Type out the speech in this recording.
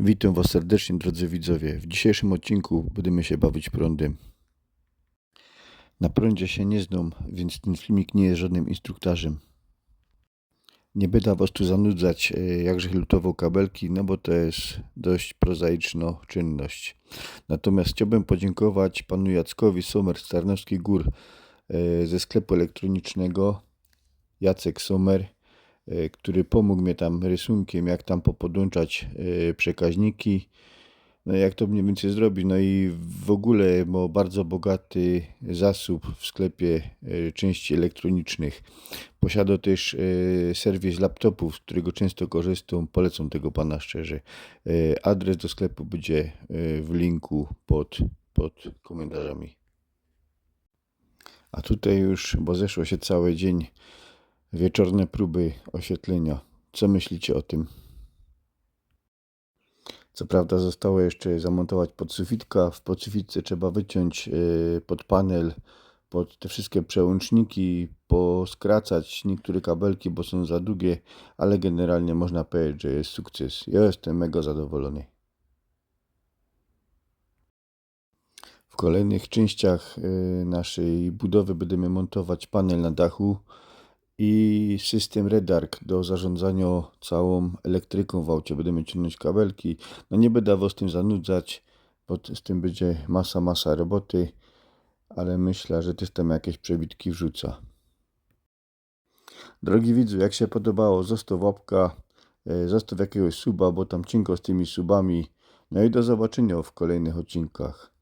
Witam Was serdecznie, drodzy widzowie. W dzisiejszym odcinku będziemy się bawić prądem. Na prądzie się nie znam, więc ten filmik nie jest żadnym instruktarzem. Nie będę Was tu zanudzać, e, jakże lutował kabelki, no bo to jest dość prozaiczna czynność. Natomiast chciałbym podziękować panu Jackowi Somer z Tarnowskich Gór e, ze sklepu elektronicznego Jacek Somer który pomógł mnie tam rysunkiem, jak tam popodłączać e, przekaźniki, no jak to mniej więcej zrobić. No i w ogóle ma bardzo bogaty zasób w sklepie e, części elektronicznych. Posiada też e, serwis laptopów, z którego często korzystam. Polecam tego pana szczerze. E, Adres do sklepu będzie e, w linku pod, pod komentarzami. A tutaj już, bo zeszło się cały dzień, wieczorne próby oświetlenia. Co myślicie o tym? Co prawda zostało jeszcze zamontować podsufitka. W podsufitce trzeba wyciąć yy, pod panel, pod te wszystkie przełączniki, poskracać niektóre kabelki, bo są za długie, ale generalnie można powiedzieć, że jest sukces. Ja jestem mega zadowolony. W kolejnych częściach yy, naszej budowy będziemy montować panel na dachu i system Redark do zarządzania całą elektryką w aucie. Będziemy ciągnąć kabelki. No nie będę was tym zanudzać, bo z tym będzie masa, masa roboty, ale myślę, że też tam jakieś przebitki wrzuca. Drogi widzu, jak się podobało, zostaw łapka, e, zostaw jakiegoś suba, bo tam cinko z tymi subami. No i do zobaczenia w kolejnych odcinkach.